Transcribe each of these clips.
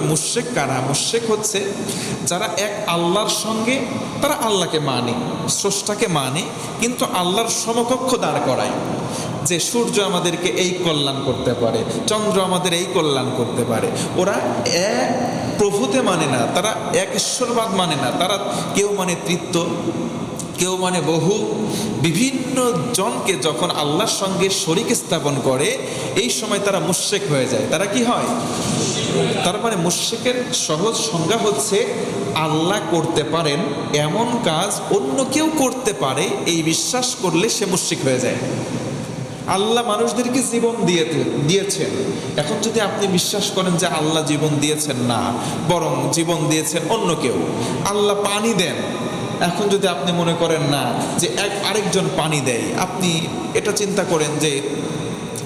মুশেক কারা মুশেক হচ্ছে যারা এক আল্লাহর সঙ্গে, তারা আল্লাহকে মানে স্রষ্টাকে মানে কিন্তু আল্লাহর সমকক্ষ দাঁড় করায়। যে সূর্য আমাদেরকে এই কল্যাণ করতে পারে, চন্দ্র আমাদের এই কল্যাণ করতে পারে। ওরা এক প্রভুতে মানে না, তারা এক ঈশ্বরবাদ মানে না। তারা কেউ মানে তৃত্ব কেউ মানে বহু। বিভিন্ন জনকে যখন আল্লাহর সঙ্গে শরিক স্থাপন করে, এই সময় তারা মুশেক হয়ে যায়। তারা কি হয়? তার মানে মুশেকের সহজ সংজ্ঞা হচ্ছে, আল্লাহ করতে পারেন এমন কাজ অন্য কেউ করতে পারে, এই বিশ্বাস করলে সে মুশিক হয়ে যায়। আল্লাহ মানুষদেরকে জীবন দিয়ে দিয়েছেন। এখন যদি আপনি বিশ্বাস করেন যে আল্লাহ জীবন দিয়েছেন না, বরং জীবন দিয়েছেন অন্য কেউ, আল্লাহ পানি দেন। এখন যদি আপনি মনে করেন না যে এক, আরেকজন পানি দেয়, আপনি এটা চিন্তা করেন যে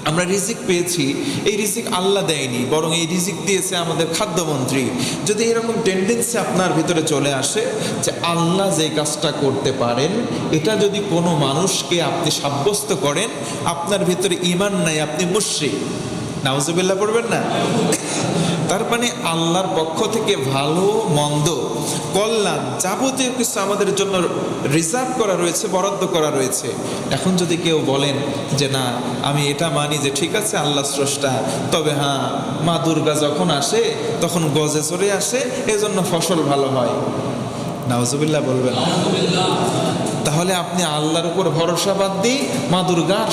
আমরা রিজিক পেয়েছি, এই রিজিক আল্লাহ দেয়নি, বরং এই রিজিক দিয়েছে আমাদের খাদ্যমন্ত্রী। যদি এরকম টেন্ডেন্সি আপনার ভিতরে চলে আসে যে আল্লাহ যে কাজটা করতে পারেন, এটা যদি কোনো মানুষকে আপনি সাব্যস্ত করেন, আপনার ভিতরে ইমান নাই, আপনি মুশ্রিক। নাউজুবিল্লাহ পড়বেন না? তার মানে আল্লাহর পক্ষ থেকে ভালো, মন্দ, কল্যাণ যাবতীয় কিছু আমাদের জন্য রিজার্ভ করা রয়েছে, বরাদ্দ করা রয়েছে। এখন যদি কেউ বলেন যে, না, আমি এটা মানি যে, ঠিক আছে, আল্লাহ স্রষ্টা, তবে হ্যাঁ মা দুর্গা যখন আসে, তখন গজে চড়ে আসে, এজন্য ফসল ভালো হয়। নাউজুবিল্লাহ বলবেন। তাহলে আপনি আল্লাহর উপর ভরসা বাদ দিয়ে মা দুর্গার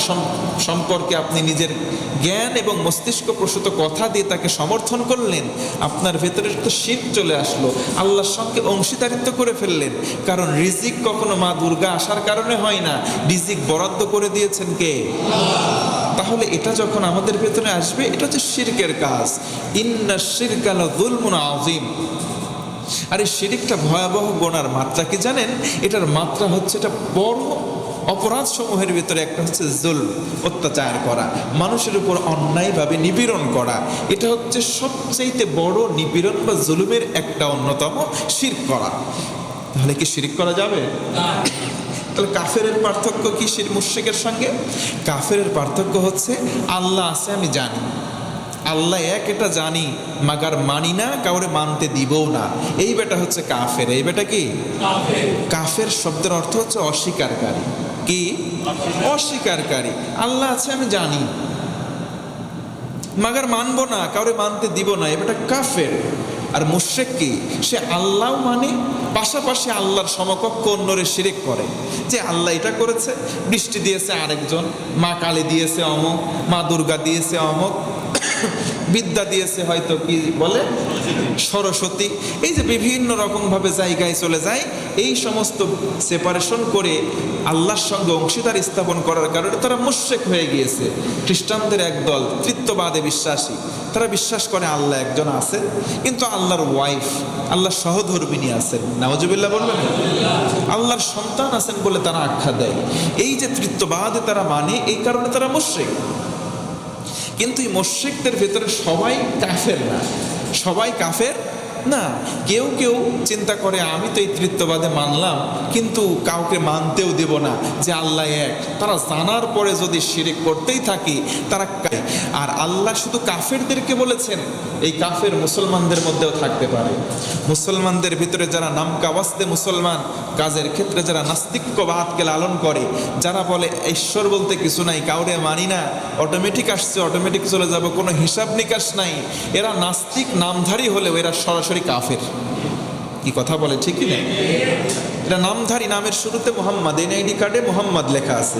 সম্পর্কে আপনি নিজের জ্ঞান এবং মস্তিষ্ক প্রসূত কথা দিয়ে তাকে সমর্থন করলেন, আপনার ভেতরে তো শীত চলে আসলো। আল্লাহর সঙ্গে অংশীদারিত্ব করে ফেললেন। কারণ রিজিক কখনো মা দুর্গা আসার কারণে হয় না। রিজিক বরাদ্দ করে দিয়েছেন কে? তাহলে এটা যখন আমাদের ভেতরে আসবে, এটা হচ্ছে শিরকের কাজ। ইন্না শিরকাল দুলমুন আজিম আর এই শিরিকটা ভয়াবহ গোনার মাত্রা কি জানেন? এটার মাত্রা হচ্ছে এটা বড় অপরাধ সমূহের ভিতরে একটা হচ্ছে জুল অত্যাচার করা মানুষের উপর অন্যায়ভাবে নিপীড়ন করা। এটা হচ্ছে সবচাইতে বড় নিপীড়ন বা জুলুমের একটা অন্যতম শির করা। তাহলে কি শিরিক করা যাবে? তাহলে কাফের পার্থক্য কি শির মুশ্রিকের সঙ্গে? কাফের পার্থক্য হচ্ছে আল্লাহ আছে আমি জানি। আল্লাহ এক এটা জানি মাগার মানি না কাউরে মানতে দিবও না। এই বেটা হচ্ছে কাফের এই বেটা কি? কাফের। শব্দের অর্থ হচ্ছে অস্বীকারী কি? অস্বীকারী। আল্লাহ আছে আমি জানি। মাগার মানবো না কাউরে মানতে দিব না এ বেটা কাফের। আর মুশ্রেক কি? সে আল্লাহ মানে পাশাপাশি আল্লাহর সমকক্ষ অন্যরে শিরিক করে। যে আল্লাহ এটা করেছে বৃষ্টি দিয়েছে আরেকজন মা কালী দিয়েছে অমক মা দুর্গা দিয়েছে অমক বিদ্যা দিয়েছে হয়তো কি বলে? সরস্বতী। এই যে বিভিন্ন রকমভাবে জায়গায় চলে যায়, এই সমস্ত সেপারেশন করে আল্লাহর সঙ্গে অংশীদার স্থাপন করার কারণে তারা মুশ্রেক হয়ে গিয়েছে। খ্রিস্টানদের একদল, তৃত্ববাদে বিশ্বাসী। তারা বিশ্বাস করে আল্লাহ একজন আছেন, কিন্তু আল্লাহর ওয়াইফ আল্লাহর সহধর্মিনী আছেন। নাওজবিল্লাহ বলবেন? আল্লাহর সন্তান আছেন বলে তারা আখ্যা দেয়। এই যে তৃত্ববাদে তারা মানে এই কারণে তারা মুশ্রিক। কিন্তু এই মোশ্রিকদের ভেতরে সবাই কাফের না। সবাই কাফের না, কেউ কেউ চিন্তা করে, আমি তো এই তৃত্ববাদে মানলাম, কিন্তু কাউকে মানতেও দেব না যে আল্লাহ এক। তারা জানার পরে যদি শিরিক করতেই থাকি, তারা আর আল্লাহ শুধু কাফেরদেরকে বলেছেন, এই কাফের মুসলমানদের মধ্যেও থাকতে পারে। মুসলমানদের ভিতরে যারা নাম কাওয়াস্তে মুসলমান, কাজের ক্ষেত্রে যারা নাস্তিক্যবাদকে লালন করে, যারা বলে, ঈশ্বর বলতে কিছু নাই, কাউরে মানি না অটোমেটিক আসছে অটোমেটিক চলে যাবে, কোনো হিসাব নিকাশ নাই। এরা নাস্তিক নামধারী হলেও এরা সরাসরি কাফের। কি কথা বলে ঠিকই না? এটা নামধারী নামের শুরুতে মোহাম্মদ এনআইডি কার্ডে মোহাম্মদ লেখা আছে।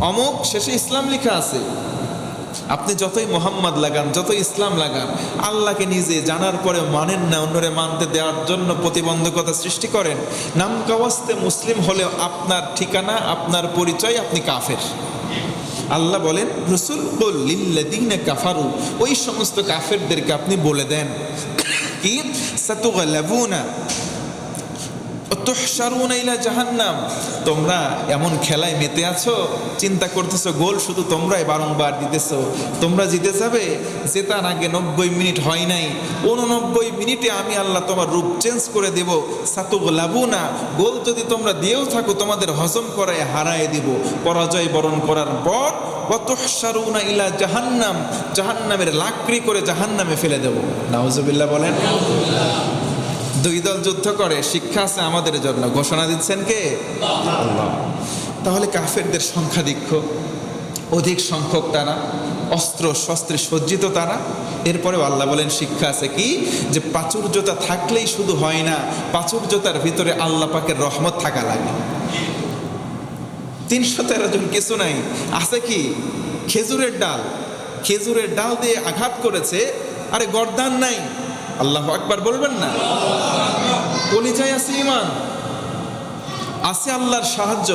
অমুক শেষে ইসলাম লেখা আছে। আপনি যতই মোহাম্মদ লাগান, যতই ইসলাম লাগান, আল্লাহকে নিজে জানার পরে মানেন না, অন্যরে মানতে দেওয়ার জন্য প্রতিবন্ধকতা সৃষ্টি করেন। নাম কাওয়াস্তে মুসলিম হলেও আপনার ঠিকানা, আপনার পরিচয় আপনি কাফের। আল্লাহ বলেন, রসুল কাফারু ওই সমস্ত কাফেরদেরকে আপনি বলে দেন। কি সাতুগালাবুনা তুহশারুনা ইলা জাহান্নাম। তোমরা এমন খেলায় মেতে আছো, চিন্তা করতেছো, গোল শুধু তোমরাই বারংবার দিতেছো। তোমরা জিতে যাবে, জেতার আগে নব্বই মিনিট হয় নাই। উননব্বই মিনিটে আমি আল্লাহ তোমার রূপ চেঞ্জ করে দেব। সাতু লাভু না গোল যদি তোমরা দিয়েও থাকো, তোমাদের হজম করায় হারায় দিব। পরাজয় বরণ করার পর অতঃসারুনা ইলা জাহান্নাম, জাহান্নামের লাকড়ি করে জাহান্নামে ফেলে দেব। নাউজুবিল্লাহ বলেন। দুই দল যুদ্ধ করে শিক্ষা আছে আমাদের জন্য। ঘোষণা দিচ্ছেন কে? আল্লাহ। তাহলে কাফেরদের সংখ্যাধিক্য অধিক সংখ্যক তারা অস্ত্র শস্ত্রে সজ্জিত তারা। এরপরেও আল্লাহ বলেন শিক্ষা আছে কি? যে প্রাচুর্যতা থাকলেই শুধু হয় না প্রাচুর্যতার ভিতরে আল্লাহ পাকের রহমত থাকা লাগে। তিনশো তেরো জন কিছু নাই। আছে কি? খেজুরের ডাল। খেজুরের ডাল দিয়ে আঘাত করেছে আরে গরদান নাই। আল্লাহ একবার বলবেন না? কলিজায় আছে ইমান আছে আল্লাহর সাহায্য।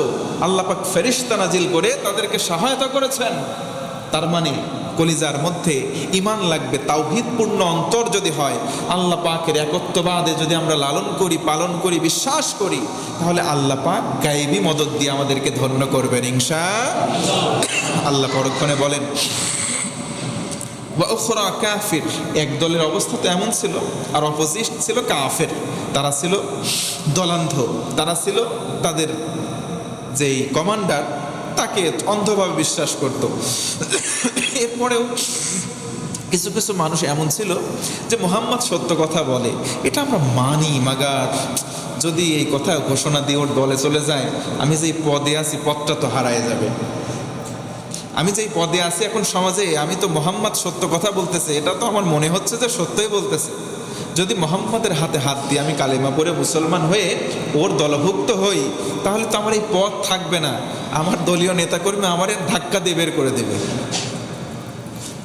আল্লাহ পাক ফেরিস্তা নাজিল করে তাদেরকে সহায়তা করেছেন। তার মানে কলিজার মধ্যে ইমান লাগবে, তাওহিদপূর্ণ অন্তর যদি হয়, আল্লাহ পাকের একত্ববাদে যদি আমরা লালন করি, পালন করি, বিশ্বাস করি, তাহলে আল্লাহ পাক গায়েবী মদত দিয়ে আমাদেরকে ধন্য করবেন, ইনশা আল্লাহ পরক্ষণে বলেন ওখরা কাফির। এক দলের অবস্থা তো এমন ছিল, আর অপোজিট ছিল কাফের। তারা ছিল দলান্ধ, তারা ছিল তাদের যেই কমান্ডার তাকে অন্ধভাবে বিশ্বাস করত। এরপরেও কিছু কিছু মানুষ এমন ছিল যে মোহাম্মদ সত্য কথা বলে। এটা আমরা মানি, মাগার। যদি এই কথা ঘোষণা দিয়ে ওর দলে চলে যায়, আমি যে পদে আছি, পদটা তো হারায় যাবে। আমি যেই পদে আছি এখন সমাজে, আমি তো মোহাম্মদ সত্য কথা বলতেছে। এটা তো আমার মনে হচ্ছে যে সত্যই বলতেছে। যদি মোহাম্মদের হাতে হাত দিয়ে আমি কালেমা পরে মুসলমান হয়ে ওর দলভুক্ত হই, তাহলে তো আমার এই পথ থাকবে না। আমার দলীয় নেতাকর্মী আমার ধাক্কা দিয়ে বের করে দেবে।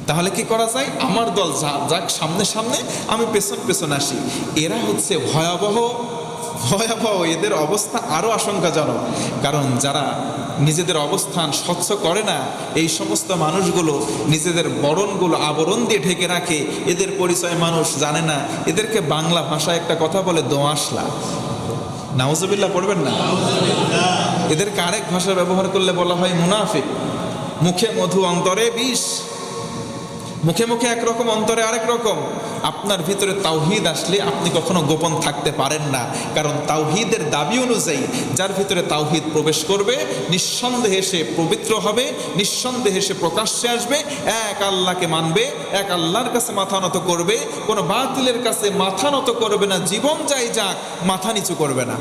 তাহলে কি করা যায়? আমার দল যাক, সামনে সামনে আমি পেছন পেছন আসি। এরা হচ্ছে ভয়াবহ ভয়াবহ, এদের অবস্থা আরও আশঙ্কাজনক। কারণ যারা নিজেদের অবস্থান স্বচ্ছ করে না, এই সমস্ত মানুষগুলো নিজেদের বরণগুলো আবরণ দিয়ে ঢেকে রাখে, এদের পরিচয় মানুষ জানে না। এদেরকে বাংলা ভাষায় একটা কথা বলে দোয়াশলা। নাউজবিল্লা পড়বেন না? এদেরকে আরেক ভাষা ব্যবহার করলে বলা হয় মুনাফিক। মুখে মধু অন্তরে বিষ। মুখে মুখে একরকম, অন্তরে আরেক রকম। আপনার ভিতরে তাওহিদ আসলে আপনি কখনো গোপন থাকতে পারেন না। কারণ তাওহিদের দাবি অনুযায়ী যার ভিতরে তাওহিদ প্রবেশ করবে, নিঃসন্দেহে সে পবিত্র হবে, নিঃসন্দেহে সে প্রকাশ্যে আসবে, এক আল্লাহকে মানবে, এক আল্লাহর কাছে মাথা নত করবে, কোনো বাতিলের কাছে মাথা নত করবে না, জীবন যাই যাক, মাথা নিচু করবে না।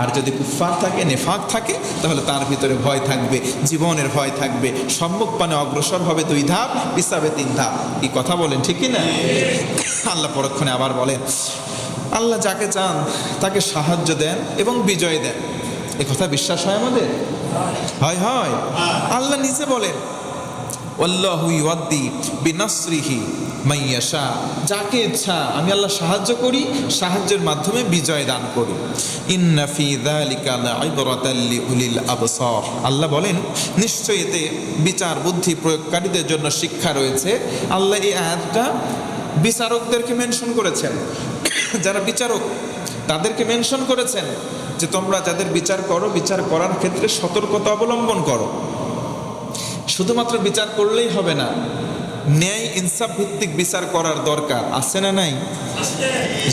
আর যদি কুফার থাকে, নেফাক থাকে, তাহলে তার ভিতরে ভয় থাকবে, জীবনের ভয় থাকবে। সম্মুখ পানে অগ্রসর হবে দুই ধাপ পিসাবে তিন ধাপ। কি কথা বলেন, ঠিক না? আল্লাহ পরক্ষণে আবার বলেন, আল্লাহ যাকে চান, তাকে সাহায্য দেন এবং বিজয় দেন। এ কথা বিশ্বাস হয় আমাদের? হয় হয়। আল্লাহ নিজে বলেন মাইয়াশা যাকে ইচ্ছা আমি আল্লাহ সাহায্য করি, সাহায্যের মাধ্যমে বিজয় দান করি। আবসার। আল্লাহ বলেন নিশ্চয়ই এতে বিচার বুদ্ধি প্রয়োগকারীদের জন্য শিক্ষা রয়েছে। আল্লাহ এই আয়াতটা বিচারকদেরকে মেনশন করেছেন। যারা বিচারক, তাদেরকে মেনশন করেছেন যে তোমরা যাদের বিচার করো, বিচার করার ক্ষেত্রে সতর্কতা অবলম্বন করো। শুধুমাত্র বিচার করলেই হবে না, ন্যায় ইনসাফ ভিত্তিক বিচার করার দরকার, আছে না নাই?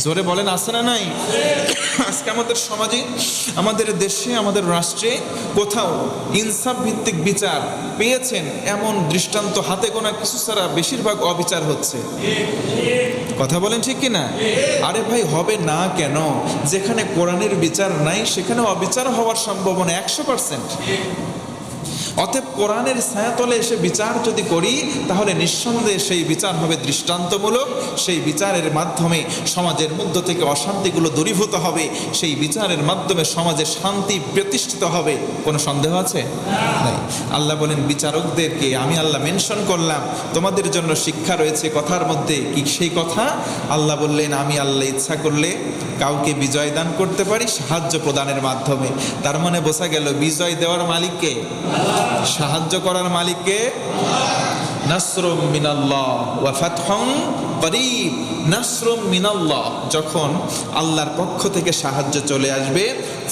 জোরে বলেন, আছে না নাই? আজকে আমাদের সমাজে, আমাদের দেশে, আমাদের রাষ্ট্রে কোথাও ইনসাফ ভিত্তিক বিচার পেয়েছেন এমন দৃষ্টান্ত হাতে গোনা কিছু ছাড়া বেশিরভাগ অবিচার হচ্ছে। কথা বলেন ঠিক কিনা? আরে ভাই, হবে না কেন? যেখানে কোরআনের বিচার নাই সেখানে অবিচার হওয়ার সম্ভাবনা একশো পার্সেন্ট অতএব কোরআনের ছায়াতলে এসে বিচার যদি করি, তাহলে নিঃসন্দেহে সেই বিচার হবে দৃষ্টান্তমূলক। সেই বিচারের মাধ্যমে সমাজের মধ্য থেকে অশান্তিগুলো দূরীভূত হবে। সেই বিচারের মাধ্যমে সমাজে শান্তি প্রতিষ্ঠিত হবে। কোনো সন্দেহ আছে? আল্লাহ বলেন, বিচারকদেরকে আমি আল্লাহ মেনশন করলাম। তোমাদের জন্য শিক্ষা রয়েছে কথার মধ্যে। কি সেই কথা? আল্লাহ বললেন, আমি আল্লাহ ইচ্ছা করলে কাউকে বিজয় দান করতে পারি সাহায্য প্রদানের মাধ্যমে। তার মানে বোঝা গেল, বিজয় দেওয়ার মালিককে? সাহায্য করার মালিককে নাসরুম মিনাল্লাহ ওয়া ফাতহুন করিব। নাসরুম মিনাল্লাহ, যখন আল্লাহর পক্ষ থেকে সাহায্য চলে আসবে,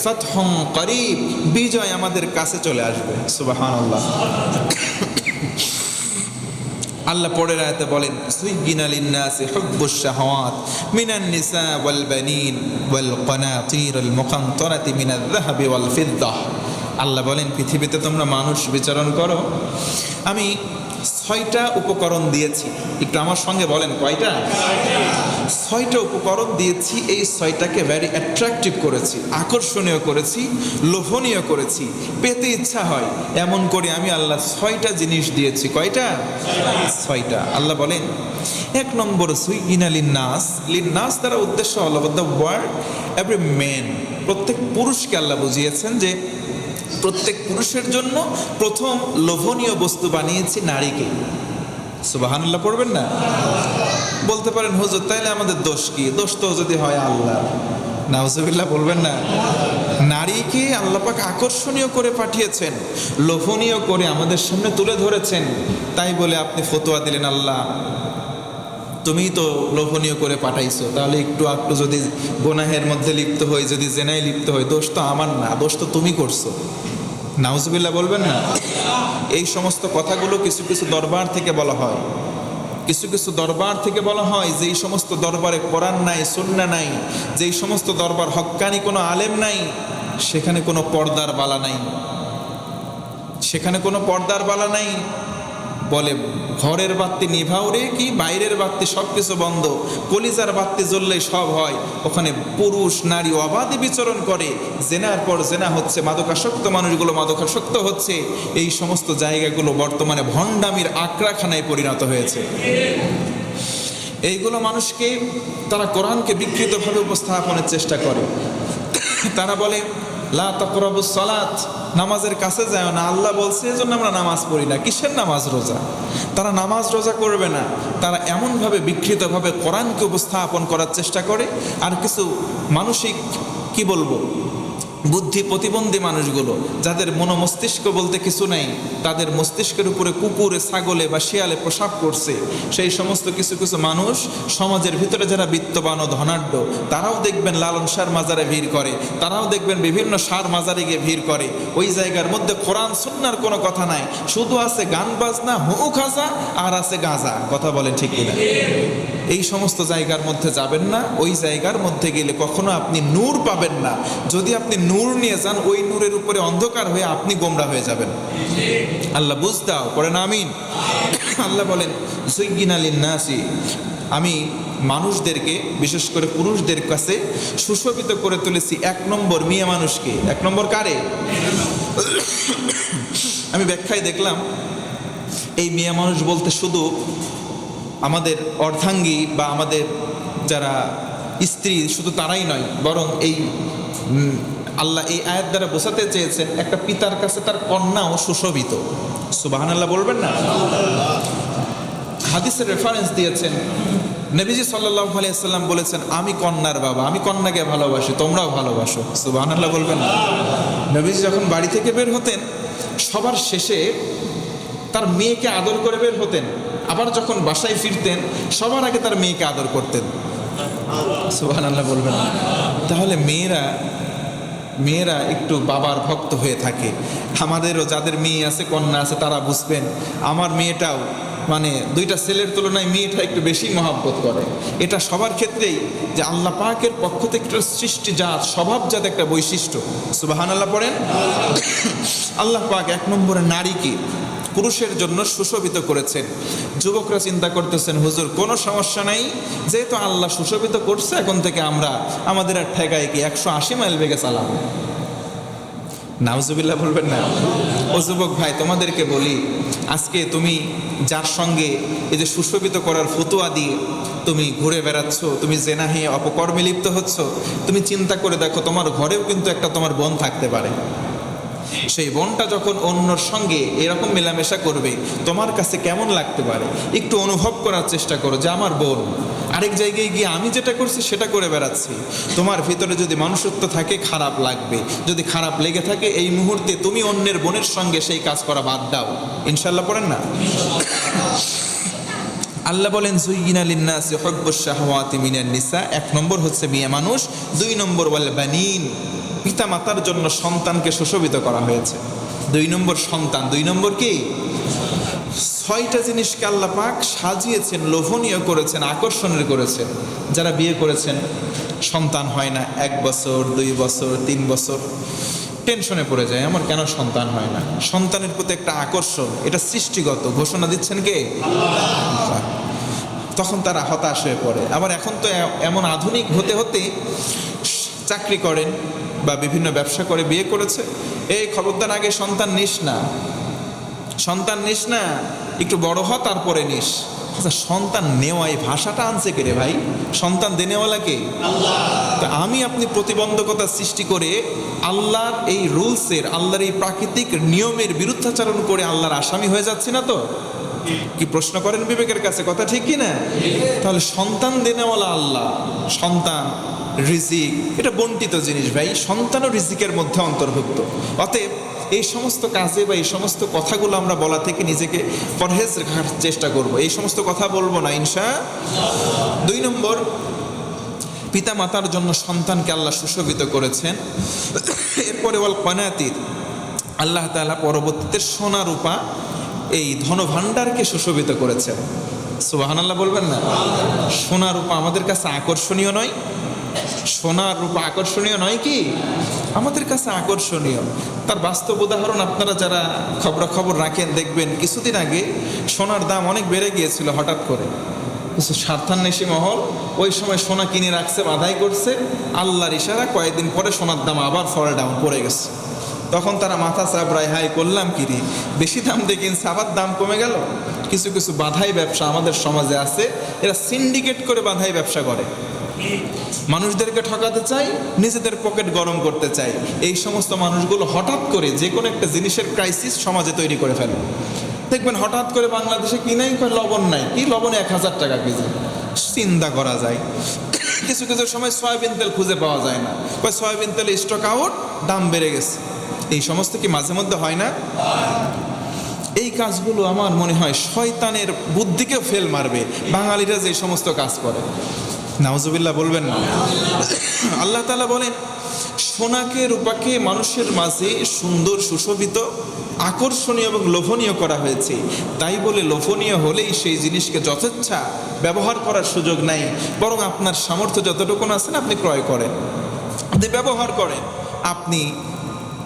ফাতহুন করিব, বিজয় আমাদের কাছে চলে আসবে। সুবহানাল্লাহ। আল্লাহ পরের আয়াতে বলেন সুইগিনা লিন্নাসি হুব্বুশ শাহাওয়াত মিনান নিসা ওয়াল বানিন ওয়াল কানাতির আল মুকান্তরাতি মিনাল যাহাবি ওয়াল ফিদ্দাহ। আল্লাহ বলেন, পৃথিবীতে তোমরা মানুষ বিচরণ করো। আমি ছয়টা উপকরণ দিয়েছি। একটু আমার সঙ্গে বলেন, কয়টা? ছয়টা উপকরণ দিয়েছি, এই ছয়টাকে ভ্যারি অ্যাট্রাকটিভ করেছি, আকর্ষণীয় করেছি, লোভনীয় করেছি। পেতে ইচ্ছা হয়, এমন করে আমি আল্লাহ ছয়টা জিনিস দিয়েছি। কয়টা? ছয়টা। আল্লাহ বলেন, এক নম্বর সুইগিনা লিন্নাস। লিন্নাস দ্বারা উদ্দেশ্য হল দ্য ওয়ার্ড এভরি মেন প্রত্যেক পুরুষকে আল্লাহ বুঝিয়েছেন যে প্রত্যেক পুরুষের জন্য প্রথম লোভনীয় বস্তু বানিয়েছি নারীকে। সুবাহান্লাহ পড়বেন না? বলতে পারেন, হুজুর, তাইলে আমাদের দোষ কি? দোষ তো যদি হয় আল্লাহ নাউজুবিল্লাহ বলবেন না? নারীকে আল্লাপাক আকর্ষণীয় করে পাঠিয়েছেন, লোভনীয় করে আমাদের সামনে তুলে ধরেছেন। তাই বলে আপনি ফতোয়া দিলেন আল্লাহ। তুমিই তো লোভনীয় করে পাঠাইছো, তাহলে একটু একটু যদি গোনাহের মধ্যে লিপ্ত হই, যদি জেনায় লিপ্ত হই, দোষ তো আমার না, দোষ তো তুমি করছ। নাউজুবিল্লাহ বলবেন না? এই সমস্ত কথাগুলো কিছু কিছু দরবার থেকে বলা হয়। কিছু কিছু দরবার থেকে বলা হয় যে, এই সমস্ত দরবারে কোরআন নাই, সুন্না নাই, যে, এই সমস্ত দরবার হক্কানি কোনো আলেম নাই, সেখানে কোনো পর্দার বালা নাই। সেখানে কোনো পর্দার বালা নাই বলে, ঘরের বাত্তি নিভাও রে কি, বাইরের বাত্তি সব কিছু বন্ধ, কলিজার বাত্তি জ্বললে সব হয়। ওখানে পুরুষ, নারী অবাধে বিচরণ করে। জেনার পর জেনা হচ্ছে, মাদকাসক্ত মানুষগুলো মাদকাসক্ত হচ্ছে। এই সমস্ত জায়গাগুলো বর্তমানে ভণ্ডামির আক্রাখানায় পরিণত হয়েছে। এইগুলো মানুষকে, তারা কোরআনকে বিকৃতভাবে উপস্থাপনের চেষ্টা করে। তারা বলে লা সালাত, নামাজের কাছে যায় না। আল্লাহ বলছে এই জন্য আমরা নামাজ পড়ি না। কিসের নামাজ রোজা? তারা নামাজ রোজা করবে না। তারা এমনভাবে বিকৃতভাবে কোরআনকে উপস্থাপন করার চেষ্টা করে। আর কিছু মানসিক, কি বলব বুদ্ধি প্রতিবন্ধী মানুষগুলো, যাদের মনোমস্তিষ্ক বলতে কিছু নেই, তাদের মস্তিষ্কের উপরে কুকুরে, ছাগলে বা শিয়ালে প্রসাব করছে। সেই সমস্ত কিছু কিছু মানুষ সমাজের ভিতরে যারা বিত্তবান ও ধনাঢ্য, তারাও দেখবেন লালন সার মাজারে ভিড় করে, তারাও দেখবেন বিভিন্ন সার মাজারে গিয়ে ভিড় করে। ওই জায়গার মধ্যে কোরআন, সুন্নার কোনো কথা নাই। শুধু আছে গান বাজনা, হু খাসা আর আছে গাঁজা। কথা বলেন ঠিক কিনা? এই সমস্ত জায়গার মধ্যে যাবেন না, ওই জায়গার মধ্যে গেলে কখনো আপনি নূর পাবেন না। যদি আপনি নূর নিয়ে যান, ওই নূরের উপরে অন্ধকার হয়ে আপনি গোমরা হয়ে যাবেন। আল্লাহ বুঝ দাও করেন আমিন। আল্লাহ বলেন সুইগিন আলিন নাসি আমি মানুষদেরকে, বিশেষ করে পুরুষদের কাছে সুশোভিত করে তুলেছি এক নম্বর মেয়ে মানুষকে। এক নম্বর কারে? আমি ব্যাখ্যায় দেখলাম, এই মেয়ে মানুষ বলতে শুধু আমাদের অর্ধাঙ্গী বা আমাদের যারা স্ত্রী, শুধু তারাই নয়, বরং এই আল্লাহ এই আয়াত দ্বারা বোঝাতে চেয়েছেন, একটা পিতার কাছে তার কন্যাও সুশোভিত। সুবাহান আল্লাহ বলবেন না? হাদিসের রেফারেন্স দিয়েছেন। নবীজি সাল্লাহ আলিয়াল্লাম বলেছেন, আমি কন্যার বাবা, আমি কন্যাকে ভালোবাসি, তোমরাও ভালোবাসো। সুবাহান আল্লাহ বলবেন না? নবীজি যখন বাড়ি থেকে বের হতেন, সবার শেষে তার মেয়েকে আদর করে বের হতেন। আবার যখন বাসায় ফিরতেন, সবার আগে তার মেয়েকে আদর করতেন। সুবাহান আল্লাহ বলবেন। তাহলে মেয়েরা মেয়েরা একটু বাবার ভক্ত হয়ে থাকে। আমাদেরও যাদের মেয়ে আছে, কন্যা আছে, তারা বুঝবেন, আমার মেয়েটাও মানে দুইটা ছেলের তুলনায় মেয়েটা একটু বেশি মহাব্বত করে। এটা সবার ক্ষেত্রেই যে আল্লাহ পাকের পক্ষ থেকে একটা সৃষ্টি জাত স্বভাবজাত একটা বৈশিষ্ট্য। সুবাহান আল্লাহ পড়েন? আল্লাহ পাক এক নম্বরে নারীকে পুরুষের জন্য সুশোভিত করেছেন। যুবকরা চিন্তা করতেছেন, হুজুর, কোনো সমস্যা নাই। যেহেতু আল্লাহ সুশোভিত করছে, এখন থেকে আমরা আমাদের আর ঠেকায় কি? একশো আশি মাইল বেগে চালাবো। নাউজুবিল্লাহ বলবেন না। ও যুবক ভাই, তোমাদেরকে বলি, আজকে তুমি যার সঙ্গে এই যে সুশোভিত করার ফতুয়া দিয়ে তুমি ঘুরে বেড়াচ্ছ, তুমি জেনা হয়ে অপকর্মে লিপ্ত হচ্ছ, তুমি চিন্তা করে দেখো তোমার ঘরেও কিন্তু একটা তোমার বোন থাকতে পারে। সেই বোনটা যখন অন্যর সঙ্গে এরকম মেলামেশা করবে, তোমার কাছে কেমন লাগতে পারে? একটু অনুভব করার চেষ্টা করো যে আমার বোন। আরেক জায়গায় গিয়ে আমি যেটা করছি, সেটা করে বেড়াচ্ছি। তোমার ভিতরে যদি মানুষত্ব থাকে, খারাপ লাগবে। যদি খারাপ লেগে থাকে, এই মুহূর্তে তুমি অন্যের বোনের সঙ্গে সেই কাজ করা বাদ দাও। ইনশাল্লাহ পড়েন না? আল্লাহ বলেন জুইনা লিন্নাসি হব্বুস শাহওয়াতি মিনান নিসা এক নম্বর হচ্ছে মেয়ে মানুষ, দুই নম্বর বলে বানিন পিতা মাতার জন্য সন্তানকে সুশোভিত করা হয়েছে। দুই নম্বর সন্তান। দুই নম্বর কি? ছয়টা জিনিসকে আল্লাহ পাক সাজিয়েছেন, লোভনীয় করেছেন আকর্ষণের করেছেন। যারা বিয়ে করেছেন, সন্তান হয় না। এক বছর, দুই বছর, তিন বছর। টেনশনে পড়ে যায়, আমার কেন সন্তান হয় না? সন্তানের প্রতি একটা আকর্ষণ, এটা সৃষ্টিগত। ঘোষণা দিচ্ছেন কে? তখন তারা হতাশ হয়ে পড়ে। আবার এখন তো এমন আধুনিক হতে হতে চাকরি করেন বা বিভিন্ন ব্যবসা করে বিয়ে করেছে। এই খবরদার আগে সন্তান নিস না। সন্তান নিস না একটু বড় হ তারপরে নিস। আচ্ছা সন্তান নেওয়া এই ভাষাটা আনছে কে রে ভাই? সন্তান দেনেওয়ালা কে? তা আমি আপনি প্রতিবন্ধকতা সৃষ্টি করে আল্লাহর এই রুলসের আল্লাহর এই প্রাকৃতিক নিয়মের বিরুদ্ধাচারণ করে আল্লাহর আসামি হয়ে যাচ্ছি না তো? কি প্রশ্ন করেন বিবেকের কাছে? কথা ঠিক কি না? তাহলে সন্তান দেনেওয়ালা আল্লাহ, সন্তান, রিজিক, এটা বন্টিত জিনিস ভাই, সন্তান ও রিজিকের মধ্যে অন্তর্ভুক্ত। অতএব এই সমস্ত কাজে বা এই সমস্ত কথাগুলো আমরা বলা থেকে নিজেকে পরহেজ রাখার চেষ্টা করব। এই সমস্ত কথা বলব না, ইনশা দুই নম্বর পিতা মাতার জন্য সন্তানকে আল্লাহ সুশোভিত করেছেন। এরপরে বল কনাতির আল্লাহ তাআলা পরবর্তীতে সোনা রূপা এই ধনভাণ্ডারকে সুশোভিত করেছেন সুবাহান আল্লাহ বলবেন না? সোনা রূপা আমাদের কাছে আকর্ষণীয় নয়। সোনার রূপা আকর্ষণীয় নয় কি? আমাদের কাছে আকর্ষণীয়। তার বাস্তব উদাহরণ আপনারা যারা খবরাখবর রাখেন, দেখবেন, কিছুদিন আগে সোনার দাম অনেক বেড়ে গিয়েছিল হঠাৎ করে। স্বার্থান্বেষী মহল ওই সময় সোনা কিনে রাখছে, বাধাই করছে। আল্লাহর ইশারা কয়েকদিন পরে সোনার দাম আবার ফল ডাউন পড়ে গেছে। তখন তারা মাথা চাপড়ায় হাই, করলাম কি রে? বেশি দাম দিয়ে কিনছে দাম কমে গেল? কিছু কিছু বাধাই ব্যবসা আমাদের সমাজে আছে। এরা সিন্ডিকেট করে বাধাই ব্যবসা করে। মানুষদেরকে ঠকাতে চাই নিজেদের পকেট গরম করতে চাই এই সমস্ত মানুষগুলো হঠাৎ করে যে কোনো একটা জিনিসের ক্রাইসিস সমাজে তৈরি করে ফেলে। দেখবেন হঠাৎ করে বাংলাদেশে কি নাই? লবণ নাই। কি লবণ? এক হাজার টাকা কেজি। চিন্তা করা যায়। কিছু কিছু সময় সয়াবিন তেল খুঁজে পাওয়া যায় না। সয়াবিন তেল স্টক আউট দাম বেড়ে গেছে। এই সমস্ত কি মাঝে মধ্যে হয় না? এই কাজগুলো আমার মনে হয় শয়তানের বুদ্ধিকেও ফেল মারবে। বাঙালিরা যে সমস্ত কাজ করে। নাউজুবিল্লাহ বলবেন না। আল্লাহ তালা বলেন, সোনাকে, রূপাকে মানুষের মাঝে সুন্দর, সুশোভিত, আকর্ষণীয় এবং লোভনীয় করা হয়েছে। তাই বলে লোভনীয় হলেই সেই জিনিসকে যথেচ্ছা ব্যবহার করার সুযোগ নাই। বরং আপনার সামর্থ্য যতটুকু আছেন আপনি ক্রয় করেন। আপনি ব্যবহার করেন, আপনি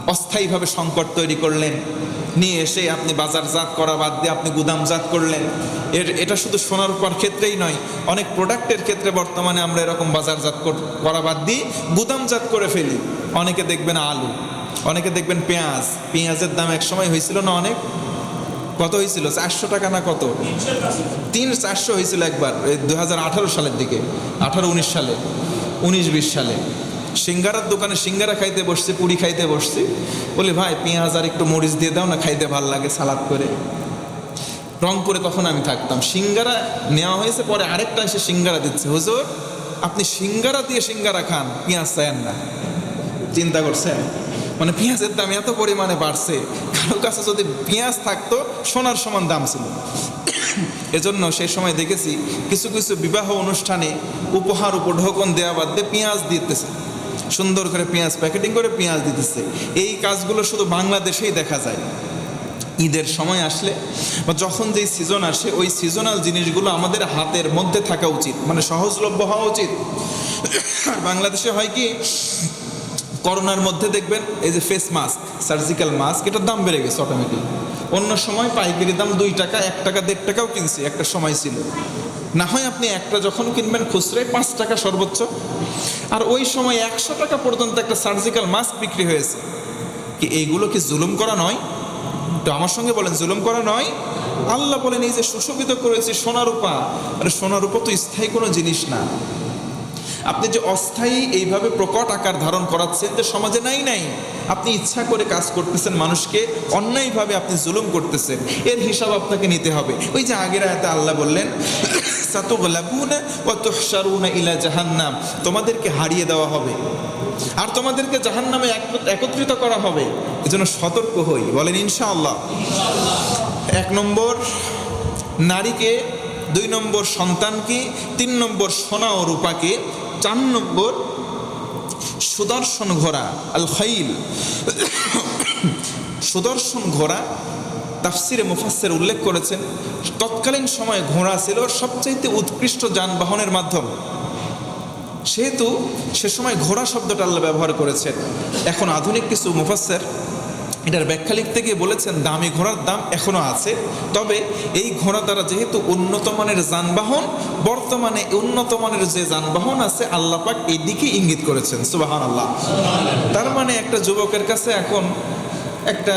অস্থায়ীভাবে সংকট তৈরি করলেন। নিয়ে এসে আপনি বাজারজাত করা বাদ দিয়ে আপনি গুদামজাত করলেন। এর, এটা শুধু সোনার উপর ক্ষেত্রেই নয়, অনেক প্রোডাক্টের ক্ষেত্রে বর্তমানে আমরা এরকম বাজারজাত কর- করা বাদ দিয়ে গুদামজাত করে ফেলি। অনেকে দেখবেন আলু, অনেকে দেখবেন পেঁয়াজ। পেঁয়াজের দাম এক সময় হয়েছিল না অনেক? কত হয়েছিল? চারশো টাকা না কত? তিন, চারশো হয়েছিল একবার দু হাজার আঠারো সালের দিকে, আঠারো, উনিশ সালে, উনিশ, বিশ সালে। সিঙ্গারার দোকানে সিঙ্গারা খাইতে বসছি, পুরি খাইতে বসছি। বলি, ভাই, পেঁয়াজ আর একটু মরিচ দিয়ে দাও না, খাইতে ভালো লাগে সালাদ করে। রংপুরে তখন আমি থাকতাম। সিঙ্গারা নেওয়া হয়েছে, পরে আরেকটা এসে সিঙ্গারা দিচ্ছে। হুজুর, আপনি সিঙ্গারা দিয়ে সিঙ্গারা খান, পেঁয়াজ চায়েন না। চিন্তা করছেন? মানে পেঁয়াজের দাম এত পরিমাণে বাড়ছে। কারও কাছে যদি পেঁয়াজ থাকতো, সোনার সমান দাম ছিল। এজন্য সেই সময় দেখেছি, কিছু কিছু বিবাহ অনুষ্ঠানে উপহার উপঢৌকন দেওয়া বাদ দিয়ে পেঁয়াজ দিতেছে। সুন্দর করে পেঁয়াজ, প্যাকেটিং করে পেঁয়াজ দিতেছে। এই কাজগুলো শুধু বাংলাদেশেই দেখা যায়। ঈদের সময় আসলে বা যখন যেই সিজন আসে, ওই সিজনাল জিনিসগুলো আমাদের হাতের মধ্যে থাকা উচিত। মানে সহজলভ্য হওয়া উচিত। আর বাংলাদেশে হয় কি, করোনার মধ্যে দেখবেন, এই যে ফেস মাস্ক সার্জিক্যাল মাস্ক এটার দাম বেড়ে গেছে অটোমেটিক অন্য সময় পাইকারি দাম দুই টাকা, এক টাকা, দেড় টাকাও কিনছি, একটা সময় ছিল। না হয় আপনি একটা যখন কিনবেন খুচরায় পাঁচ টাকা সর্বোচ্চ। আর ওই সময় একশো টাকা পর্যন্ত একটা সার্জিক্যাল মাস্ক বিক্রি হয়েছে। কি এইগুলো কি জুলুম করা নয়? তো আমার সঙ্গে বলেন, জুলুম করা নয়? আল্লাহ বলেন, এই যে সুশোভিত করেছে সোনারূপা আরে সোনারূপা তো স্থায়ী কোনো জিনিস না। আপনি যে অস্থায়ী এইভাবে প্রকট আকার ধারণ করাচ্ছেন, যে সমাজে নাই নাই, আপনি ইচ্ছা করে কাজ করতেছেন মানুষকে, অন্যায়ভাবে আপনি জুলুম করতেছেন, এর হিসাব আপনাকে নিতে হবে। ওই যে আগের আয়াতে আল্লাহ বললেন ইলা জাহান্নাম তোমাদেরকে হারিয়ে দেওয়া হবে। আর তোমাদেরকে জাহান্নামে এক- একত্রিত করা হবে। এজন্য সতর্ক হই। বলেন, ইনশাআল্লাহ। এক নম্বর, নারীকে, দুই নম্বর সন্তানকে, তিন নম্বর সোনা ও রূপাকে চার নম্বর সুদর্শন ঘোড়া, আল খাইল সুদর্শন ঘোড়া তাফসিরে মুফাসসির উল্লেখ করেছেন, তৎকালীন সময়ে ঘোড়া ছিল সবচাইতে উৎকৃষ্ট যানবাহনের মাধ্যম। সেহেতু সে সময় ঘোড়া শব্দটা আল্লাহ ব্যবহার করেছেন। এখন আধুনিক কিছু মুফাসসির এটার ব্যাখ্যা লিখতে গিয়ে বলেছেন, দামি ঘোড়ার দাম এখনও আছে। তবে এই ঘোড়া দ্বারা যেহেতু উন্নত মানের যানবাহন, বর্তমানে উন্নত মানের যে যানবাহন আছে, আল্লাহ পাক এই দিকে ইঙ্গিত করেছেন। সুবাহান আল্লাহ তার মানে একটা যুবকের কাছে এখন একটা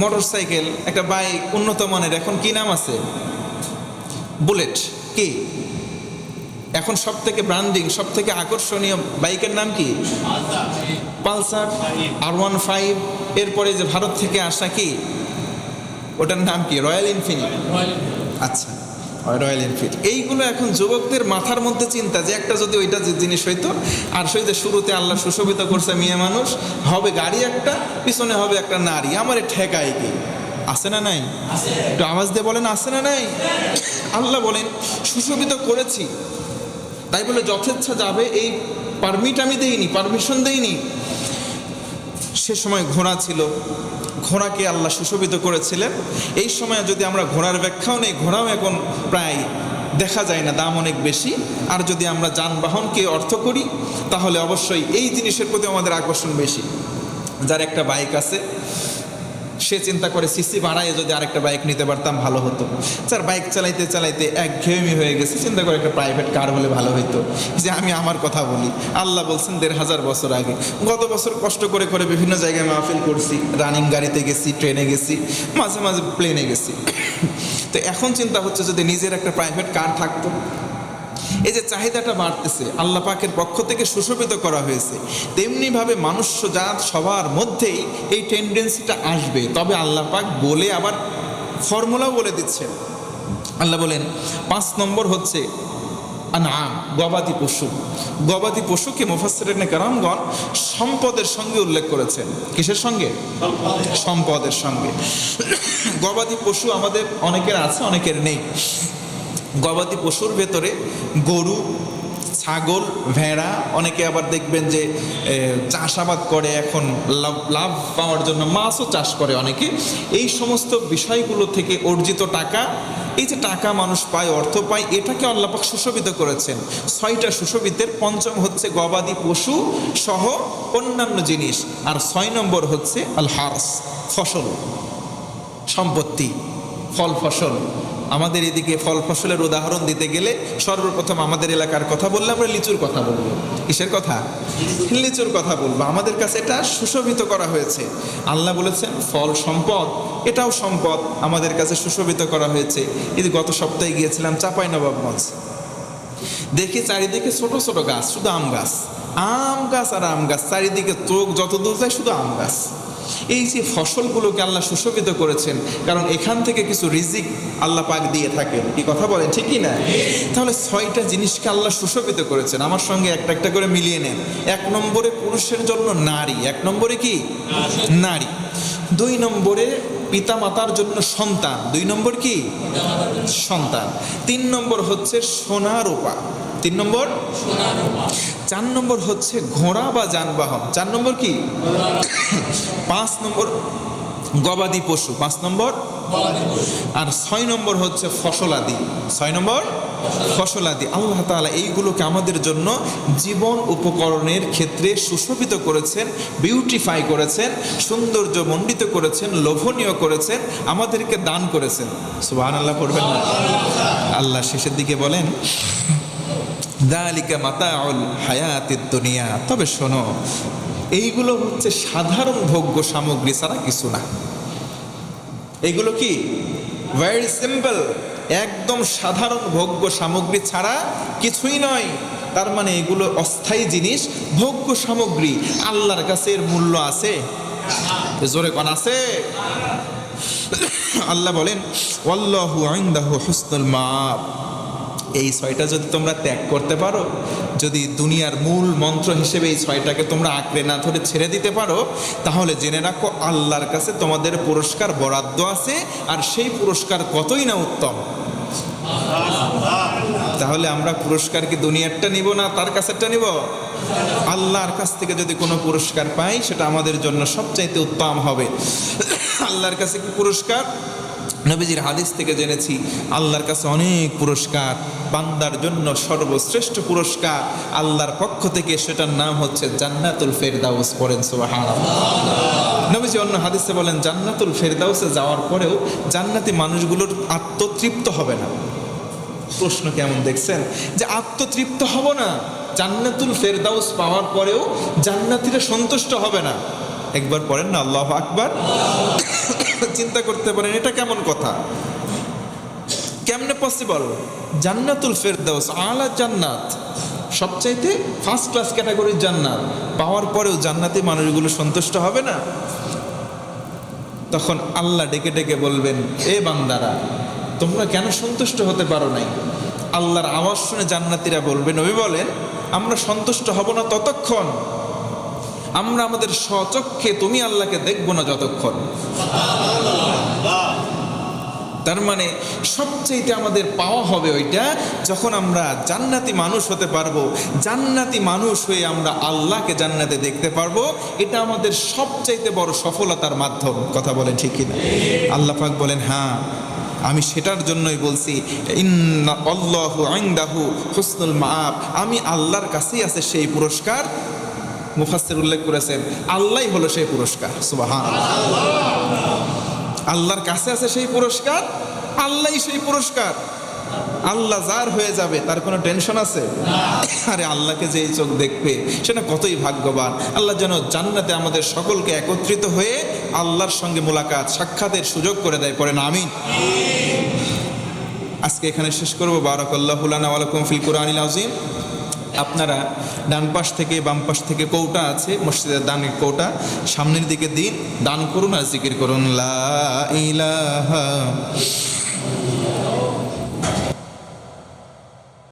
মোটর সাইকেল একটা বাইক উন্নত মানের, এখন কি নাম আছে? বুলেট। কি? এখন সব থেকে ব্র্যান্ডিং সব থেকে আকর্ষণীয় বাইকের নাম কি? পালসার। R one five. এরপরে যে ভারত থেকে আসা কি? ওটার নাম কি? Royal Enfield? আচ্ছা রয়্যাল এনফিল্ড। এইগুলো এখন যুবকদের মাথার মধ্যে চিন্তা যে একটা যদি ওইটা যে জিনিস হইতো আর সেই যে শুরুতে আল্লাহ সুশোভিত করছে মেয়ে মানুষ হবে গাড়ি একটা পিছনে হবে একটা নারী। আমারে ঠেকায় কি? আছে না নাই? একটু আওয়াজ দিয়ে বলেন আছে না নাই? আল্লাহ বলেন সুশোভিত করেছি। তাই বলে যথেচ্ছা যাবে এই পারমিট আমি দেইনি পারমিশন দেইনি। সে সময় ঘোড়া ছিল। ঘোড়াকে আল্লাহ সুশোভিত করেছিলেন। এই সময় যদি আমরা ঘোড়ার ব্যাখ্যাও নেই, ঘোড়াও এখন প্রায় দেখা যায় না, দাম অনেক বেশি। আর যদি আমরা যানবাহনকে অর্থ করি, তাহলে অবশ্যই এই জিনিসের প্রতি আমাদের আকর্ষণ বেশি। যার একটা বাইক আছে সে চিন্তা করে, সিসি বাড়ায় যদি আরেকটা বাইক নিতে পারতাম, ভালো হতো। স্যার বাইক চালাইতে চালাইতে এক ঘেয়েমি হয়ে গেছে। চিন্তা করে একটা প্রাইভেট কার হলে ভালো হতো যে আমি আমার কথা বলি। আল্লাহ বলছেন, দেড় হাজার বছর আগে। গত বছর কষ্ট করে করে বিভিন্ন জায়গায় মাহফিল করছি। রানিং গাড়িতে গেছি ট্রেনে গেছি, মাঝে মাঝে প্লেনে গেছি। তো এখন চিন্তা হচ্ছে, যদি নিজের একটা প্রাইভেট কার থাকতো এই যে চাহিদাটা বাড়তেছে, আল্লাহ পাকের পক্ষ থেকে সুশোভিত করা হয়েছে। তেমনিভাবে মানুষ্য জাত সবার মধ্যেই এই টেন্ডেন্সিটা আসবে। তবে আল্লাহ পাক বলে আবার ফর্মুলাও বলে দিচ্ছেন। আল্লাহ বলেন, পাঁচ নম্বর হচ্ছে আনাম গবাদি পশু। গবাদি পশুকে মুফাসসিরিনে কারামগণ সম্পদের সঙ্গে উল্লেখ করেছেন। কিসের সঙ্গে? সম্পদের সঙ্গে। গবাদি পশু আমাদের অনেকের আছে, অনেকের নেই। গবাদি পশুর ভেতরে গরু, ছাগল, ভেড়া, অনেকে আবার দেখবেন যে চাষাবাদ করে এখন লাভ লাভ পাওয়ার জন্য মাছও চাষ করে অনেকে। এই সমস্ত বিষয়গুলো থেকে অর্জিত টাকা, এই যে টাকা মানুষ পায়, অর্থ পায়, এটাকে আল্লাপাক সুশোভিত করেছেন। ছয়টা সুশোভিতের পঞ্চম হচ্ছে গবাদি পশু সহ অন্যান্য জিনিস। আর ছয় নম্বর হচ্ছে আল হার্স, ফসল, সম্পত্তি, ফল ফসল। আমাদের এদিকে ফল ফসলের উদাহরণ দিতে গেলে সর্বপ্রথম আমাদের এলাকার কথা বললে আমরা লিচুর কথা বলব। কিসের কথা? লিচুর কথা বলব। আমাদের কাছে এটা সুশোভিত করা হয়েছে। আল্লাহ বলেছেন, ফল সম্পদ, এটাও সম্পদ আমাদের কাছে সুশোভিত করা হয়েছে। এই গত সপ্তাহে গিয়েছিলাম চাপাই নবাবগঞ্জ। দেখি চারিদিকে ছোট ছোট গাছ, শুধু আম গাছ। আম গাছ আর আম গাছ, চারিদিকে চোখ যত দূর যায় শুধু আম গাছ। এই যে ফসলগুলোকে আল্লাহ সুশোভিত করেছেন, কারণ এখান থেকে কিছু রিজিক আল্লাহ পাক দিয়ে থাকেন। কি কথা বলেন ঠিকই না? তাহলে ছয়টা জিনিসকে আল্লাহ সুশোভিত করেছেন। আমার সঙ্গে একটা একটা করে মিলিয়ে নেন। এক নম্বরে পুরুষের জন্য নারী, এক নম্বরে কি? নারী। দুই নম্বরে পিতা মাতার জন্য সন্তান, দুই নম্বর কি? সন্তান। তিন নম্বর হচ্ছে সোনা রূপা। তিন নম্বর? চার নম্বর হচ্ছে ঘোড়া বা যানবাহন। চার নম্বর কি? পাঁচ নম্বর গবাদি পশু। পাঁচ নম্বর? আর ছয় নম্বর হচ্ছে ফসলাদি। ছয় নম্বর? ফসলাদি। আল্লাহ তাআলা এইগুলোকে আমাদের জন্য জীবন উপকরণের ক্ষেত্রে সুশোভিত করেছেন বিউটিফাই করেছেন, সৌন্দর্য মণ্ডিত করেছেন, লোভনীয় করেছেন, আমাদেরকে দান করেছেন। সুবহান আল্লাহ করবেন না? আল্লাহ শেষের দিকে বলেন দালিকা মাতাউল হায়াতের দুনিয়া। তবে শোনো, এইগুলো হচ্ছে সাধারণ ভোগ্য সামগ্রী ছাড়া কিছু না। এগুলো কি? ভেরি সিম্পল একদম সাধারণ ভোগ্য সামগ্রী ছাড়া কিছুই নয়। তার মানে এগুলো অস্থায়ী জিনিস, ভোগ্য সামগ্রী। আল্লাহর কাছে এর মূল্য আছে? জোরে কোন আছে? আল্লাহ বলেন, ওয়াল্লাহু ইনদাহু হুসনুল মাআব। এই ছয়টা যদি তোমরা ত্যাগ করতে পারো, যদি দুনিয়ার মূল মন্ত্র হিসেবে এই ছয়টাকে তোমরা আঁকড়ে না ধরে ছেড়ে দিতে পারো, তাহলে জেনে রাখো, আল্লাহর কাছে তোমাদের পুরস্কার বরাদ্দ আছে, আর সেই পুরস্কার কতই না উত্তম। তাহলে আমরা পুরস্কার কি দুনিয়ারটা নিব না তার কাছেরটা নিব? আল্লাহর কাছ থেকে যদি কোনো পুরস্কার পাই, সেটা আমাদের জন্য সবচাইতে উত্তম হবে। আল্লাহর কাছে কি পুরস্কার? নবীজির হাদিস থেকে জেনেছি, আল্লাহর কাছে অনেক পুরস্কার, বান্দার জন্য সর্বশ্রেষ্ঠ পুরস্কার। আল্লাহর পক্ষ থেকে সেটার নাম হচ্ছে জান্নাতুল ফেরদাউস পড়েন নবীজি অন্য হাদিসে বলেন, জান্নাতুল ফেরদাউসে যাওয়ার পরেও জান্নাতি মানুষগুলোর আত্মতৃপ্ত হবে না। প্রশ্ন কেমন দেখছেন? যে আত্মতৃপ্ত হব না, জান্নাতুল ফেরদাউস পাওয়ার পরেও জান্নাতিরা সন্তুষ্ট হবে না। একবার পড়েন না, আল্লাহ আকবার। চিন্তা করতে পারেন, এটা কেমন কথা? কেমনে পসিবল জান্নাতুল ফেরদাউস, আলা জান্নাত। সবচাইতে ফার্স্ট ক্লাস ক্যাটাগরির জান্নাত। পাওয়ার পরেও জান্নাতি মানুষগুলো সন্তুষ্ট হবে না? তখন আল্লাহ ডেকে ডেকে বলবেন, এ বান্দারা, তোমরা কেন সন্তুষ্ট হতে পারো নাই? আল্লাহর আওয়াজ শুনে জান্নাতিরা বলবেন নবী বলেন, আমরা সন্তুষ্ট হব না ততক্ষণ। আমরা আমাদের স্বচক্ষে তুমি আল্লাহকে দেখব না যতক্ষণ। তার মানে সবচেয়ে আমাদের পাওয়া হবে ওইটা যখন আমরা জান্নাতি মানুষ হতে পারব, জান্নাতি মানুষ হয়ে আমরা আল্লাহকে জান্নাতে দেখতে পারব, এটা আমাদের সবচাইতে বড় সফলতার মাধ্যম। কথা বলেন ঠিক কিনা? আল্লাহ পাক বলেন হ্যাঁ আমি সেটার জন্যই বলছি, ইন্না আল্লাহু ইনদাহু হুসনুল মাআব। আমি আল্লাহর কাছেই আছে সেই পুরস্কার মুফাসসির উল্লেখ করেছেন, আল্লাহই হলো সেই পুরস্কার সুবহান আল্লাহর কাছে আছে সেই পুরস্কার আল্লাহ সেই পুরস্কার। আল্লাহ যার হয়ে যাবে, তার কোনো টেনশন আছে? আরে আল্লাহকে যে চোখ দেখবে সেটা কতই ভাগ্যবান। আল্লাহ যেন জান্নাতে আমাদের সকলকে একত্রিত হয়ে আল্লাহর সঙ্গে মোলাকাত, সাক্ষাতের সুযোগ করে দেয় পরে না আজকে এখানে শেষ করব, বারাকাল্লাহ আলাইকুম ফিল কুরআনিল আজিম আপনারা ডান পাশ থেকে বাম পাশ থেকে কৌটা আছে, মসজিদের দানের কৌটা, সামনের দিকে দিন, দান করুন আর জিকির করুন, লা ইলাহা